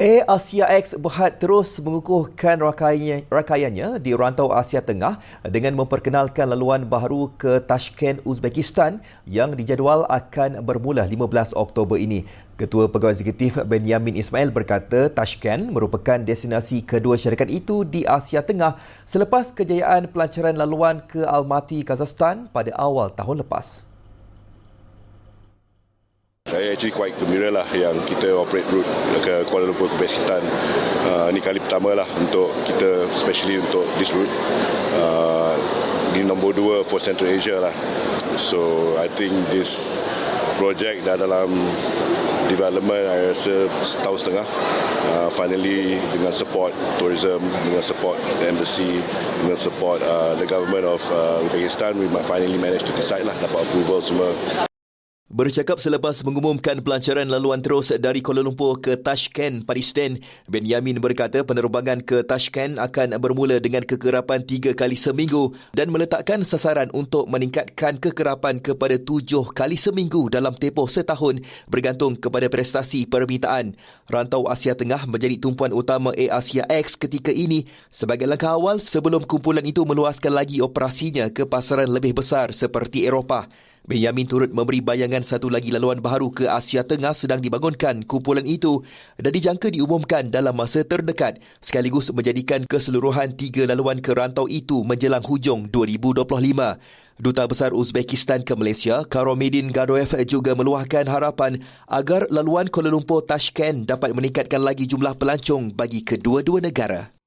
Air Asia X Berhad terus mengukuhkan rakaiannya, rakaiannya di rantau Asia Tengah dengan memperkenalkan laluan baru ke Tashkent, Uzbekistan yang dijadual akan bermula 15 Oktober ini. Ketua Pegawai Eksekutif Benyamin Ismail berkata Tashkent merupakan destinasi kedua syarikat itu di Asia Tengah selepas kejayaan pelancaran laluan ke Almaty, Kazakhstan pada awal tahun lepas. Saya actually quite gembira lah yang kita operate route ke Kuala Lumpur ke Pakistan. Uh, ini kali pertama lah untuk kita, especially untuk this route. Uh, di nombor dua for Central Asia lah. So I think this project dah dalam development I rasa setahun setengah. Uh, finally dengan support tourism, dengan support the embassy, dengan support uh, the government of uh, Uzbekistan, we might finally manage to decide lah dapat approval semua. Bercakap selepas mengumumkan pelancaran laluan terus dari Kuala Lumpur ke Tashkent, Pakistan, Benjamin berkata penerbangan ke Tashkent akan bermula dengan kekerapan tiga kali seminggu dan meletakkan sasaran untuk meningkatkan kekerapan kepada tujuh kali seminggu dalam tempoh setahun bergantung kepada prestasi permintaan. Rantau Asia Tengah menjadi tumpuan utama Air Asia X ketika ini sebagai langkah awal sebelum kumpulan itu meluaskan lagi operasinya ke pasaran lebih besar seperti Eropah. Benjamin turut memberi bayangan satu lagi laluan baru ke Asia Tengah sedang dibangunkan kumpulan itu dan dijangka diumumkan dalam masa terdekat sekaligus menjadikan keseluruhan tiga laluan ke rantau itu menjelang hujung 2025. Duta Besar Uzbekistan ke Malaysia, Karomidin Gadoev juga meluahkan harapan agar laluan Kuala Lumpur Tashkent dapat meningkatkan lagi jumlah pelancong bagi kedua-dua negara.